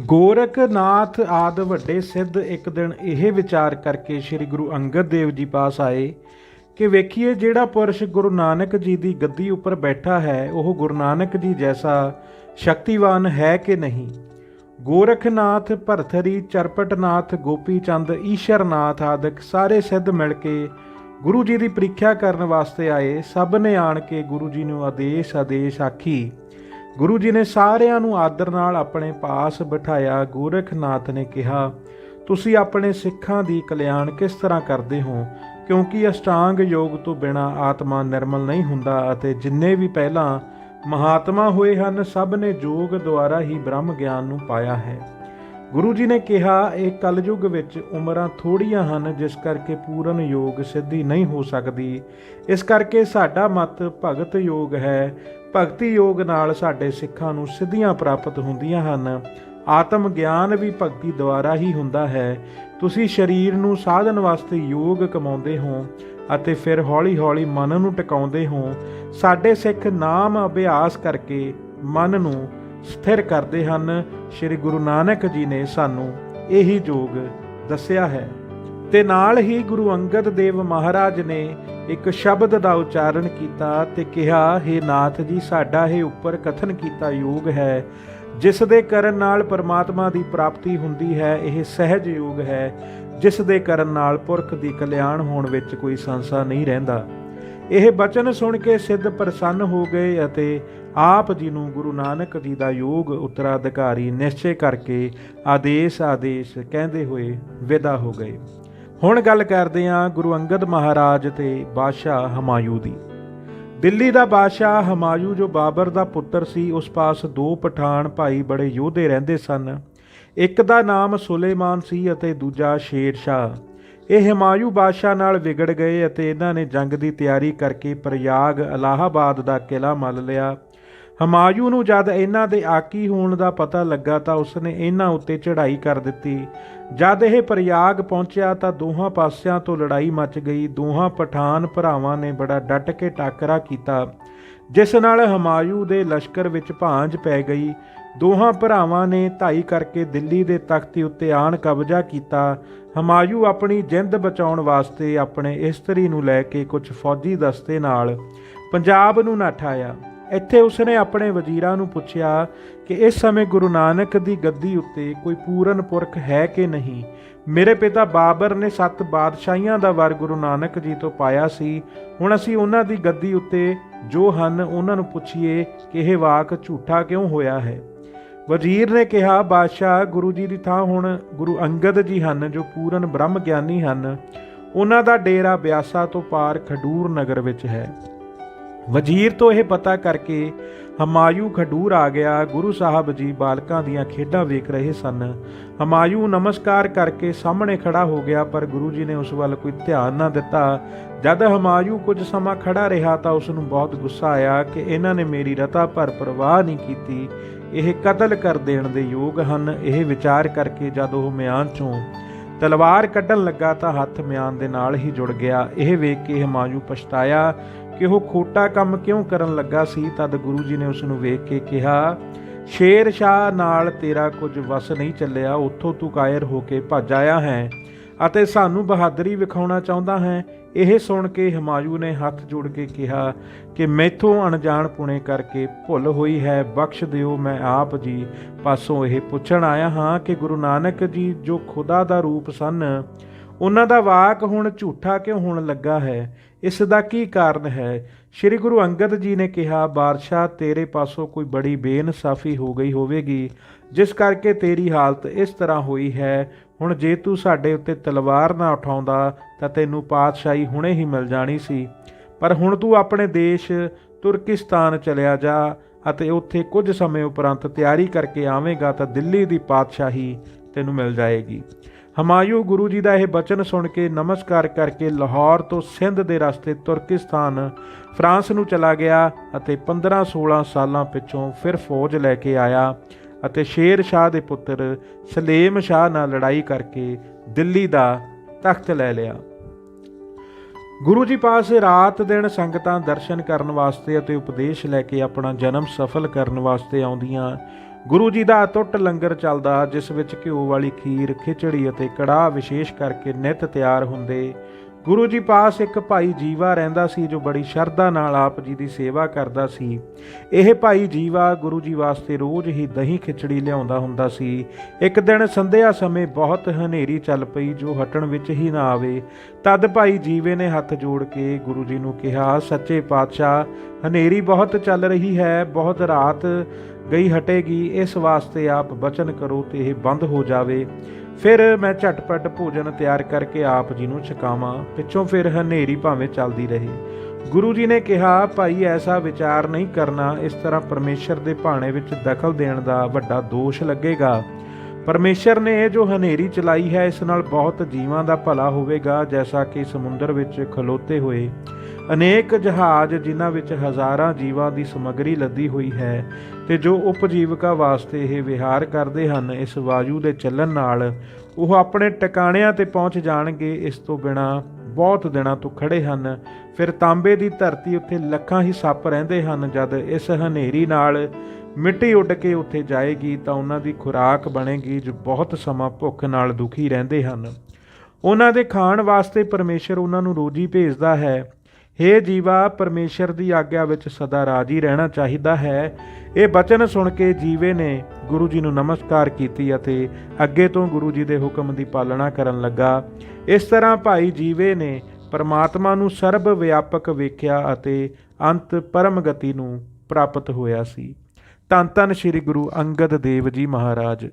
ਗੋਰਖਨਾਥ ਆਦ ਵੱਡੇ ਸਿੱਧ ਇੱਕ ਦਿਨ ਇਹ ਵਿਚਾਰ ਕਰਕੇ ਸ੍ਰੀ ਗੁਰੂ ਅੰਗਦ ਦੇਵ ਜੀ ਪਾਸ ਆਏ ਕਿ ਵੇਖੀਏ ਜਿਹੜਾ ਪੁਰਸ਼ ਗੁਰੂ ਨਾਨਕ ਜੀ ਦੀ ਗੱਦੀ ਉੱਪਰ ਬੈਠਾ ਹੈ, ਉਹ ਗੁਰੂ ਨਾਨਕ ਜੀ ਜੈਸਾ ਸ਼ਕਤੀਵਾਨ ਹੈ ਕਿ ਨਹੀਂ? ਗੋਰਖਨਾਥ, ਭਰਥਰੀ, ਚਰਪਟਨਾਥ ਗੋਪੀ ਚੰਦ ਈਸ਼ਰਨਾਥ ਆਦਿਕ ਸਾਰੇ ਸਿੱਧ ਮਿਲ ਕੇ ਗੁਰੂ ਜੀ ਦੀ ਪ੍ਰੀਖਿਆ ਕਰਨ ਵਾਸਤੇ ਆਏ। ਸਭ ਨੇ ਆਣ ਕੇ ਗੁਰੂ ਜੀ ਨੂੰ ਆਦੇਸ਼ ਆਦੇਸ਼ ਆਖੀ ਗੁਰੂ ਜੀ ਨੇ ਸਾਰਿਆਂ ਨੂੰ ਆਦਰ ਨਾਲ ਆਪਣੇ ਪਾਸ ਬਿਠਾਇਆ, ਗੋਰਖਨਾਥ ਨੇ ਕਿਹਾ, ਤੁਸੀਂ ਆਪਣੇ ਸਿੱਖਾਂ ਦੀ ਕਲਿਆਣ ਕਿਸ ਤਰ੍ਹਾਂ ਕਰਦੇ ਹੋ? ਕਿਉਂਕਿ ਅਸ਼ਟਾਂਗ ਯੋਗ ਤੋਂ ਬਿਨਾ ਆਤਮਾ ਨਿਰਮਲ ਨਹੀਂ ਹੁੰਦਾ ਅਤੇ ਜਿੰਨੇ ਵੀ ਪਹਿਲਾਂ ਮਹਾਤਮਾ ਹੋਏ ਹਨ, ਸਭ ਨੇ ਯੋਗ ਦੁਆਰਾ ਹੀ ਬ੍ਰਹਮ ਗਿਆਨ ਨੂੰ ਪਾਇਆ ਹੈ। ਗੁਰੂ ਜੀ ਨੇ ਕਿਹਾ, ਇਹ ਕਲਯੁਗ ਵਿੱਚ ਉਮਰਾਂ ਥੋੜੀਆਂ ਹਨ ਜਿਸ ਕਰਕੇ ਪੂਰਨ ਯੋਗ ਸਿੱਧੀ ਨਹੀਂ ਹੋ ਸਕਦੀ। ਇਸ ਕਰਕੇ ਸਾਡਾ ਮਤ ਭਗਤ ਯੋਗ ਹੈ। ਭਗਤੀ ਯੋਗ ਨਾਲ ਸਾਡੇ ਸਿੱਖਾਂ ਨੂੰ ਸਿੱਧੀਆਂ ਪ੍ਰਾਪਤ ਹੁੰਦੀਆਂ ਹਨ। ਆਤਮ ਗਿਆਨ ਵੀ ਭਗਤੀ ਦੁਆਰਾ ਹੀ ਹੁੰਦਾ ਹੈ। ਤੁਸੀਂ ਸਰੀਰ ਨੂੰ ਸਾਧਨ ਵਾਸਤੇ ਯੋਗ ਕਮਾਉਂਦੇ ਹੋ ਅਤੇ ਫਿਰ ਹੌਲੀ-ਹੌਲੀ ਮਨ ਨੂੰ ਟਿਕਾਉਂਦੇ ਹੋ। ਸਾਡੇ ਸਿੱਖ ਨਾਮ ਅਭਿਆਸ ਕਰਕੇ ਮਨ ਨੂੰ ਸਥਿਰ ਕਰਦੇ ਹਨ। ਸ੍ਰੀ ਗੁਰੂ ਨਾਨਕ ਜੀ ਨੇ ਸਾਨੂੰ ਇਹੀ ਯੋਗ ਦੱਸਿਆ ਹੈ। ਤੇ ਨਾਲ ਹੀ ਗੁਰੂ ਅੰਗਦ ਦੇਵ ਮਹਾਰਾਜ ਨੇ ਇੱਕ ਸ਼ਬਦ ਦਾ ਉਚਾਰਨ ਕੀਤਾ ਤੇ ਕਿਹਾ हे ਨਾਥ ਜੀ, ਸਾਡਾ ਇਹ ਉੱਪਰ ਕਥਨ ਕੀਤਾ ਯੋਗ ਹੈ। ਜਿਸ ਦੇ ਕਰਨ ਨਾਲ ਪਰਮਾਤਮਾ ਦੀ ਪ੍ਰਾਪਤੀ ਹੁੰਦੀ ਹੈ, ਇਹ ਸਹਿਜ ਯੋਗ ਹੈ। ਜਿਸ ਦੇ ਕਰਨ ਨਾਲ ਪੁਰਖ ਦੀ ਕਲਿਆਣ ਹੋਣ ਵਿੱਚ ਕੋਈ ਸੰਸਾ ਨਹੀਂ ਰਹਿੰਦਾ। ਇਹ ਬਚਨ ਸੁਣ ਕੇ ਸਿੱਧ ਪ੍ਰਸੰਨ ਹੋ ਗਏ ਅਤੇ ਆਪ ਜੀ ਨੂੰ ਗੁਰੂ ਨਾਨਕ ਜੀ ਦਾ ਯੋਗ ਉਤਰਾਧਿਕਾਰੀ ਨਿਸ਼ਚੈ ਕਰਕੇ ਆਦੇਸ਼ ਆਦੇਸ਼ ਕਹਿੰਦੇ ਹੋਏ ਵਿਦਾ ਹੋ ਗਏ। ਹੁਣ ਗੱਲ ਕਰਦੇ ਹਾਂ ਗੁਰੂ ਅੰਗਦ ਮਹਾਰਾਜ ਤੇ ਬਾਦਸ਼ਾਹ ਹਮਾਯੂ ਦੀ। ਦਿੱਲੀ ਦਾ ਬਾਦਸ਼ਾਹ ਹਮਾਯੂ ਜੋ ਬਾਬਰ ਦਾ ਪੁੱਤਰ ਸੀ, ਉਸ ਪਾਸ ਦੋ ਪਠਾਨ ਭਾਈ ਬੜੇ ਯੋਧੇ ਰਹਿੰਦੇ ਸਨ। ਇੱਕ ਦਾ ਨਾਮ ਸੁਲੇਮਾਨ ਸੀ ਅਤੇ ਦੂਜਾ ਸ਼ੇਰ ਸ਼ਾਹ ਇਹ ਹਮਾਯੂ ਬਾਦਸ਼ਾਹ ਨਾਲ ਵਿਗੜ ਗਏ ਅਤੇ ਇਹਨਾਂ ਨੇ ਜੰਗ ਦੀ ਤਿਆਰੀ ਕਰਕੇ ਪ੍ਰਯਾਗ ਇਲਾਹਾਬਾਦ ਦਾ ਕਿਲਾ ਮੱਲ ਲਿਆ। ਹਮਾਯੂ ਨੂੰ ਜਦ ਇਹਨਾਂ ਦੇ ਆਕੀ ਹੋਣ ਦਾ ਪਤਾ ਲੱਗਾ ਤਾਂ ਉਸਨੇ ਇਹਨਾਂ ਉੱਤੇ ਚੜ੍ਹਾਈ ਕਰ ਦਿੱਤੀ। ਜਦ ਇਹ ਪ੍ਰਯਾਗ ਪਹੁੰਚਿਆ ਤਾਂ ਦੋਹਾਂ ਪਾਸਿਆਂ ਤੋਂ ਲੜਾਈ ਮਚ ਗਈ। ਦੋਹਾਂ ਪਠਾਨ ਭਰਾਵਾਂ ਨੇ ਬੜਾ ਡਟ ਕੇ ਟਾਕਰਾ ਕੀਤਾ, ਜਿਸ ਨਾਲ ਹਮਾਯੂ ਦੇ ਲਸ਼ਕਰ ਵਿੱਚ ਭਾਂਜ ਪੈ ਗਈ। ਦੋਹਾਂ ਭਰਾਵਾਂ ਨੇ ਧਾਈ ਕਰਕੇ ਦਿੱਲੀ ਦੇ ਤਖਤ ਉੱਤੇ ਆਣ ਕਬਜ਼ਾ ਕੀਤਾ। ਹਮਾਯੂ ਆਪਣੀ ਜਿੰਦ ਬਚਾਉਣ ਵਾਸਤੇ ਆਪਣੇ ਇਸਤਰੀ ਨੂੰ ਲੈ ਕੇ ਕੁਝ ਫੌਜੀ ਦਸਤੇ ਨਾਲ ਪੰਜਾਬ ਨੂੰ ਨੱਠ ਆਇਆ। ਇੱਥੇ ਉਸਨੇ ਆਪਣੇ ਵਜ਼ੀਰਾਂ ਨੂੰ ਪੁੱਛਿਆ ਕਿ ਇਸ ਸਮੇਂ ਗੁਰੂ ਨਾਨਕ ਦੀ ਗੱਦੀ ਉੱਤੇ ਕੋਈ ਪੂਰਨ ਪੁਰਖ ਹੈ ਕਿ ਨਹੀਂ? ਮੇਰੇ ਪਿਤਾ ਬਾਬਰ ਨੇ ਸੱਤ ਬਾਦਸ਼ਾਹੀਆਂ ਦਾ ਵਰ ਗੁਰੂ ਨਾਨਕ ਜੀ ਤੋਂ ਪਾਇਆ ਸੀ। ਹੁਣ ਅਸੀਂ ਉਹਨਾਂ ਦੀ ਗੱਦੀ ਉੱਤੇ ਜੋ ਹਨ, ਉਹਨਾਂ ਨੂੰ ਪੁੱਛੀਏ ਕਿ ਇਹ ਵਾਕ ਝੂਠਾ ਕਿਉਂ ਹੋਇਆ ਹੈ? ਵਜ਼ੀਰ ਨੇ ਕਿਹਾ, ਬਾਦਸ਼ਾਹ, ਗੁਰੂ ਜੀ ਦੀ ਥਾਂ ਹੁਣ ਗੁਰੂ ਅੰਗਦ ਜੀ ਹਨ, ਜੋ ਪੂਰਨ ਬ੍ਰਹਮ ਗਿਆਨੀ ਹਨ। ਉਹਨਾਂ ਦਾ ਡੇਰਾ ਬਿਆਸਾ ਤੋਂ ਪਾਰ ਖਡੂਰ ਨਗਰ ਵਿੱਚ ਹੈ। ਵਜ਼ੀਰ ਤੋਂ ਇਹ ਪਤਾ ਕਰਕੇ ਹਮਾਯੂ ਖਡੂਰ ਆ ਗਿਆ, ਗੁਰੂ ਸਾਹਿਬ ਜੀ ਬਾਲਕਾਂ ਦੀਆਂ ਖੇਡਾਂ ਵੇਖ ਰਹੇ ਸਨ। ਹਮਾਯੂ ਨਮਸਕਾਰ ਕਰਕੇ ਸਾਹਮਣੇ ਖੜਾ ਹੋ ਗਿਆ, ਪਰ ਗੁਰੂ ਜੀ ਨੇ ਉਸ ਵੱਲ ਕੋਈ ਧਿਆਨ ਨਾ ਦਿੱਤਾ। ਜਦ ਹਮਾਯੂ ਕੁਝ ਸਮਾਂ ਖੜਾ ਰਿਹਾ ਤਾਂ ਉਸ ਨੂੰ ਬਹੁਤ ਗੁੱਸਾ ਆਇਆ ਕਿ ਇਹਨਾਂ ਨੇ ਮੇਰੀ ਰਤਾ ਪਰ ਪਰਵਾਹ ਨਹੀਂ ਕੀਤੀ। ਇਹ ਕਤਲ ਕਰ ਦੇਣ ਦੇ ਯੋਗ ਹਨ। ਇਹ ਵਿਚਾਰ ਕਰਕੇ ਜਦ ਉਹ ਮਿਆਨ ਚੋਂ ਤਲਵਾਰ ਕੱਢਣ ਲੱਗਾ ਤਾਂ ਹੱਥ ਮਿਆਨ ਦੇ ਨਾਲ ਹੀ ਜੁੜ ਗਿਆ। ਇਹ ਵੇਖ ਕੇ ਹਮਾਯੂ ਪਛਤਾਇਆ ਕਿ ਉਹ ਖੋਟਾ ਕੰਮ ਕਿਉਂ ਕਰਨ ਲੱਗਾ ਸੀ? ਤਦ ਗੁਰੂ ਜੀ ਨੇ ਉਸ ਨੂੰ ਵੇਖ ਕੇ ਕਿਹਾ, ਸ਼ੇਰ ਸ਼ਾਹ ਨਾਲ ਤੇਰਾ ਕੁਝ ਵਸ ਨਹੀਂ ਚੱਲਿਆ। ਉੱਥੋਂ ਤੂੰ ਕਾਇਰ ਹੋ ਕੇ ਭੱਜ ਆਇਆ ਹੈ ਅਤੇ ਸਾਨੂੰ ਬਹਾਦਰੀ ਵਿਖਾਉਣਾ ਚਾਹੁੰਦਾ ਹੈ। ਇਹ ਸੁਣ ਕੇ ਹਮਾਯੂ ਨੇ ਹੱਥ ਜੋੜ ਕੇ ਕਿਹਾ ਕਿ ਮੈਥੋਂ ਅਣਜਾਣ ਪੁਣੇ ਕਰਕੇ ਭੁੱਲ ਹੋਈ ਹੈ। ਬਖਸ਼ ਦਿਓ ਮੈਂ ਆਪ ਜੀ। ਪਾਸੋਂ ਇਹ ਪੁੱਛਣ ਆਇਆ ਹਾਂ ਕਿ ਗੁਰੂ ਨਾਨਕ ਜੀ ਜੋ ਖੁਦਾ ਦਾ ਰੂਪ ਸਨ, ਉਹਨਾਂ ਦਾ ਵਾਕ ਹੁਣ ਝੂਠਾ ਕਿਉਂ ਹੋਣ ਲੱਗਾ ਹੈ? ਇਸ ਦਾ ਕੀ ਕਾਰਨ ਹੈ? ਸ੍ਰੀ ਗੁਰੂ ਅੰਗਦ ਜੀ ਨੇ ਕਿਹਾ, ਬਾਦਸ਼ਾਹ, ਤੇਰੇ ਪਾਸੋਂ ਕੋਈ ਬੜੀ ਬੇਇਨਸਾਫੀ ਹੋ ਗਈ ਹੋਵੇਗੀ। ਜਿਸ ਕਰਕੇ ਤੇਰੀ ਹਾਲਤ ਇਸ ਤਰ੍ਹਾਂ ਹੋਈ ਹੈ, ਹੁਣ ਜੇ ਤੂੰ ਸਾਡੇ ਉੱਤੇ ਤਲਵਾਰ ਨਾ ਉਠਾਉਂਦਾ, ਤਾਂ ਤੈਨੂੰ ਪਾਤਸ਼ਾਹੀ ਹੁਣੇ ਹੀ ਮਿਲ ਜਾਣੀ ਸੀ। ਪਰ ਹੁਣ ਤੂੰ ਆਪਣੇ ਦੇਸ਼ ਤੁਰਕਿਸਤਾਨ ਚਲਿਆ ਜਾ ਅਤੇ ਉੱਥੇ ਕੁਝ ਸਮੇਂ ਉਪਰੰਤ ਤਿਆਰੀ ਕਰਕੇ ਆਵੇਂਗਾ ਤਾਂ ਦਿੱਲੀ ਦੀ ਪਾਤਸ਼ਾਹੀ ਤੈਨੂੰ ਮਿਲ ਜਾਏਗੀ। ਹਮਾਯੂ ਗੁਰੂ ਜੀ ਦਾ ਇਹ ਬਚਨ ਸੁਣ ਕੇ ਨਮਸਕਾਰ ਕਰਕੇ ਲਾਹੌਰ ਤੋਂ ਸਿੰਧ ਦੇ ਰਸਤੇ ਤੁਰਕਿਸਤਾਨ, ਫਰਾਂਸ ਨੂੰ ਚਲਾ ਗਿਆ ਅਤੇ 15-16 ਸਾਲਾਂ ਪਿੱਛੋਂ ਫਿਰ ਫੌਜ ਲੈ ਕੇ ਆਇਆ ਅਤੇ ਸ਼ੇਰ ਸ਼ਾਹ ਦੇ ਪੁੱਤਰ ਸਲੇਮ ਸ਼ਾਹ ਨਾਲ ਲੜਾਈ ਕਰਕੇ ਦਿੱਲੀ ਦਾ ਤਖਤ ਲੈ ਲਿਆ। ਗੁਰੂ ਜੀ ਪਾਸ ਰਾਤ ਦਿਨ ਸੰਗਤਾਂ ਦਰਸ਼ਨ ਕਰਨ ਵਾਸਤੇ ਅਤੇ ਉਪਦੇਸ਼ ਲੈ ਕੇ ਆਪਣਾ ਜਨਮ ਸਫਲ ਕਰਨ ਵਾਸਤੇ ਆਉਂਦੀਆਂ ਗੁਰੂ ਜੀ ਦਾ ਅਟੁੱਟ ਲੰਗਰ ਚੱਲਦਾ, ਜਿਸ ਵਿੱਚ ਘਿਓ ਵਾਲੀ ਖੀਰ, ਖਿਚੜੀ ਅਤੇ ਕੜਾਹ ਵਿਸ਼ੇਸ਼ ਕਰਕੇ ਨਿਤ ਤਿਆਰ ਹੁੰਦੇ। ਗੁਰੂ ਜੀ ਪਾਸ ਇੱਕ ਭਾਈ ਜੀਵਾ ਰਹਿੰਦਾ ਸੀ, ਜੋ ਬੜੀ ਸ਼ਰਧਾ ਨਾਲ ਆਪ ਜੀ ਦੀ ਸੇਵਾ ਕਰਦਾ ਸੀ। ਇਹ ਭਾਈ ਜੀਵਾ ਗੁਰੂ ਜੀ ਵਾਸਤੇ ਰੋਜ਼ ਹੀ ਦਹੀਂ ਖਿਚੜੀ ਲਿਆਉਂਦਾ ਹੁੰਦਾ ਸੀ। ਇੱਕ ਦਿਨ ਸੰਧਿਆ ਸਮੇਂ ਬਹੁਤ ਹਨੇਰੀ ਚੱਲ ਪਈ, ਜੋ ਹਟਣ ਵਿੱਚ ਹੀ ਨਾ ਆਵੇ। ਤਦ ਭਾਈ ਜੀਵੇ ਨੇ ਹੱਥ ਜੋੜ ਕੇ ਗੁਰੂ ਜੀ ਨੂੰ ਕਿਹਾ, ਸੱਚੇ ਪਾਤਸ਼ਾਹ, ਹਨੇਰੀ ਬਹੁਤ ਚੱਲ ਰਹੀ ਹੈ, ਬਹੁਤ ਰਾਤ ਗਈ ਹਟੇਗੀ, ਇਸ ਵਾਸਤੇ ਆਪ ਬਚਨ ਕਰੋ ਤੇ ਇਹ ਬੰਦ ਹੋ ਜਾਵੇ। ਫਿਰ ਮੈਂ ਝਟਪਟ ਭੋਜਨ ਤਿਆਰ ਕਰਕੇ ਆਪ ਜੀ ਨੂੰ ਛਕਾਵਾਂ, ਪਿੱਛੋਂ ਫਿਰ ਹਨੇਰੀ ਭਾਵੇਂ ਚੱਲਦੀ ਰਹੇ। ਗੁਰੂ ਜੀ ਨੇ ਕਿਹਾ, ਭਾਈ, ਐਸਾ ਵਿਚਾਰ ਨਹੀਂ ਕਰਨਾ, ਇਸ ਤਰ੍ਹਾਂ ਪਰਮੇਸ਼ਰ ਦੇ ਭਾਣੇ ਵਿੱਚ ਦਖਲ ਦੇਣ ਦਾ ਵੱਡਾ ਦੋਸ਼ ਲੱਗੇਗਾ। ਪਰਮੇਸ਼ਰ ਨੇ ਇਹ ਜੋ ਹਨੇਰੀ ਚਲਾਈ ਹੈ, ਇਸ ਨਾਲ ਬਹੁਤ ਜੀਵਾਂ ਦਾ ਭਲਾ ਹੋਵੇਗਾ, ਜੈਸਾ ਕਿ ਸਮੁੰਦਰ ਵਿੱਚ ਖਲੋਤੇ ਹੋਏ। ਅਨੇਕ ਜਹਾਜ਼ ਜਿਨ੍ਹਾਂ ਵਿੱਚ ਹਜ਼ਾਰਾਂ ਜੀਵਾਂ ਦੀ ਸਮੱਗਰੀ ਲੱਦੀ ਹੋਈ ਹੈ ਤੇ ਜੋ ਉਪਜੀਵਕਾ ਵਾਸਤੇ ਇਹ ਵਿਹਾਰ ਕਰਦੇ ਹਨ, ਇਸ ਵਾਯੂ ਦੇ ਚੱਲਣ ਨਾਲ ਉਹ ਆਪਣੇ ਟਿਕਾਣਿਆਂ ਤੇ ਪਹੁੰਚ ਜਾਣਗੇ, ਇਸ ਤੋਂ ਬਿਨਾ ਬਹੁਤ ਦਿਨਾਂ ਤੋਂ ਖੜੇ ਹਨ। ਫਿਰ ਤਾਂਬੇ ਦੀ ਧਰਤੀ ਉੱਤੇ ਲੱਖਾਂ ਹੀ ਸੱਪ ਰਹਿੰਦੇ ਹਨ, ਜਦ ਇਸ ਹਨੇਰੀ ਨਾਲ ਮਿੱਟੀ ਉੱਡ ਕੇ ਉੱਥੇ ਜਾਏਗੀ ਤਾਂ ਉਹਨਾਂ ਦੀ ਖੁਰਾਕ ਬਣੇਗੀ, ਜੋ ਬਹੁਤ ਸਮਾਂ ਭੁੱਖ ਨਾਲ ਦੁਖੀ ਰਹਿੰਦੇ ਹਨ। ਉਹਨਾਂ ਦੇ ਖਾਣ ਵਾਸਤੇ ਪਰਮੇਸ਼ਰ ਉਹਨਾਂ ਨੂੰ ਰੋਜੀ ਭੇਜਦਾ ਹੈ। ਹੇ ਜੀਵਾ, ਪਰਮੇਸ਼ਰ ਦੀ ਆਗਿਆ ਵਿੱਚ ਸਦਾ ਰਾਜੀ ਰਹਿਣਾ ਚਾਹੀਦਾ ਹੈ। ਇਹ ਬਚਨ ਸੁਣ ਕੇ ਜੀਵੇ ਨੇ ਗੁਰੂ ਜੀ ਨੂੰ ਨਮਸਕਾਰ ਕੀਤੀ ਅਤੇ ਅੱਗੇ ਤੋਂ ਗੁਰੂ ਜੀ ਦੇ ਹੁਕਮ ਦੀ ਪਾਲਣਾ ਕਰਨ ਲੱਗਾ। ਇਸ ਤਰ੍ਹਾਂ ਭਾਈ ਜੀਵੇ ਨੇ ਪਰਮਾਤਮਾ ਨੂੰ ਸਰਬ ਵਿਆਪਕ ਵੇਖਿਆ ਅਤੇ ਅੰਤ ਪਰਮ ਗਤੀ ਨੂੰ ਪ੍ਰਾਪਤ ਹੋਇਆ ਸੀ। ਧੰਨ ਧੰਨ ਸ੍ਰੀ ਗੁਰੂ ਅੰਗਦ ਦੇਵ ਜੀ ਮਹਾਰਾਜ।